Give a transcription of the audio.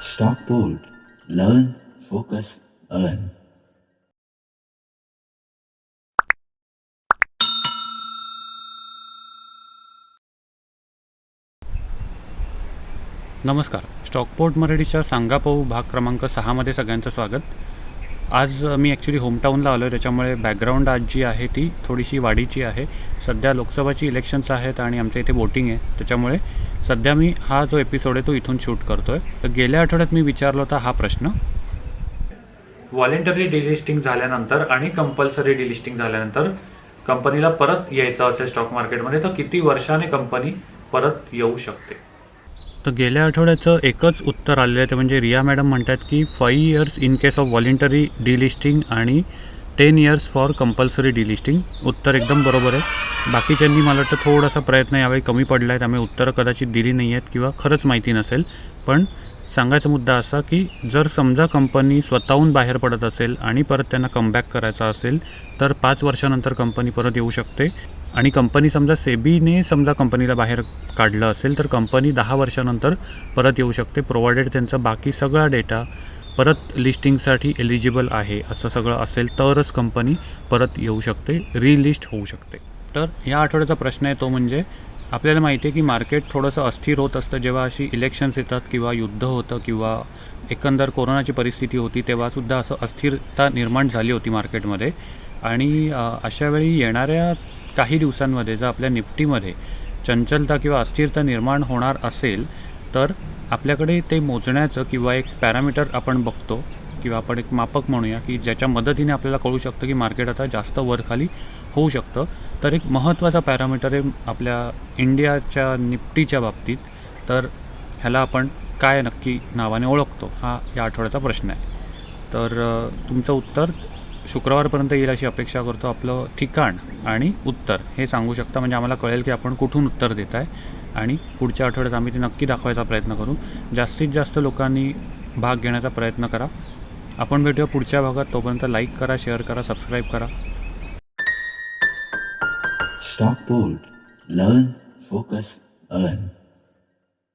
Stockport. Learn, focus, earn. नमस्कार Stockport मराठीच्या सांगापाऊ भाग क्रमांक सहामध्ये सगळ्यांचं स्वागत आज मी ॲक्च्युली होमटाऊनला आलो आहे त्याच्यामुळे बॅकग्राऊंड आज जी आहे ती थोडीशी वाढीची आहे. सध्या लोकसभाची इलेक्शन्स आहेत आणि आमच्या इथे वोटिंग आहे. त्याच्यामुळे सध्या मी हा जो एपिसोड आहे तो इथून शूट करतो आहे तर गेल्या आठवड्यात मी विचारला होता हा प्रश्न. व्हॉलेंटरी डिलिस्टिंग झाल्यानंतर आणि कंपल्सरी डिलिस्टिंग झाल्यानंतर कंपनीला परत यायचं असेल स्टॉक मार्केटमध्ये तर किती वर्षाने कंपनी परत येऊ शकते? तर गेल्या आठवड्याचं एकच उत्तर आलेलं आहे ते म्हणजे रिया मॅडम म्हणतात की five years in case of voluntary delisting आणि ten years for compulsory delisting उत्तर एकदम बरोबर आहे. बाकीच्यांनी मला वाटतं थोडासा प्रयत्न यावेळी कमी पडला आहे त्यामुळे उत्तरं कदाचित दिली नाही आहेत किंवा खरंच माहिती नसेल. पण सांगायचा मुद्दा असा की जर समजा कंपनी स्वतःहून बाहेर पडत असेल आणि परत त्यांना कमबॅक करायचा असेल तर पाच वर्षानंतर कंपनी परत येऊ शकते. आणि कंपनी समजा सेबीने समजा कंपनीला बाहेर काढलं असेल तर कंपनी दहा वर्षानंतर परत येऊ शकते. प्रोव्हायडेड त्यांचा बाकी सगळा डेटा परत लिस्टिंगसाठी एलिजिबल आहे असं सगळं असेल तरच कंपनी परत येऊ शकते रिलिस्ट होऊ शकते. तर या आठवड्याचा प्रश्न आहे तो म्हणजे आपल्याला माहिती आहे की मार्केट थोडंसं अस्थिर होत असतं. जेव्हा अशी इलेक्शन्स येतात किंवा युद्ध होतं किंवा एकंदर कोरोनाची परिस्थिती होती तेव्हासुद्धा असं अस्थिरता निर्माण झाली होती मार्केटमध्ये आणि अशावेळी येणाऱ्या काही दिवसांमध्ये जर आपल्या निफ्टीमध्ये चंचलता किंवा अस्थिरता निर्माण होणार असेल तर आपल्याकडे ते मोजण्याचं किंवा एक पॅरामीटर आपण बघतो किंवा आपण एक मापक म्हणूया की ज्याच्या मदतीने आपल्याला कळू शकतं की मार्केट आता जास्त वरखाली होऊ शकतं. तर एक महत्त्वाचा पॅरामीटर आहे आपल्या इंडियाच्या निफ्टीच्या बाबतीत. तर ह्याला आपण काय नक्की नावाने ओळखतो हा या आठवड्याचा प्रश्न आहे. तर तुमचं उत्तर? शुक्रवारपर्यंत येईल अशी अपेक्षा करतो आपलं ठिकाण आणि उत्तर. हे सांगू शकता म्हणजे आम्हाला कळेल की आपण कुठून उत्तर देत आहे आणि पुढच्या आठवड्यात आम्ही ते नक्की दाखवायचा प्रयत्न करू. जास्तीत जास्त लोकांनी भाग घेण्याचा प्रयत्न करा. आपण भेटूया पुढच्या भागात. तोपर्यंत लाईक करा शेअर करा सबस्क्राईब करा. Stockport. Learn focus earn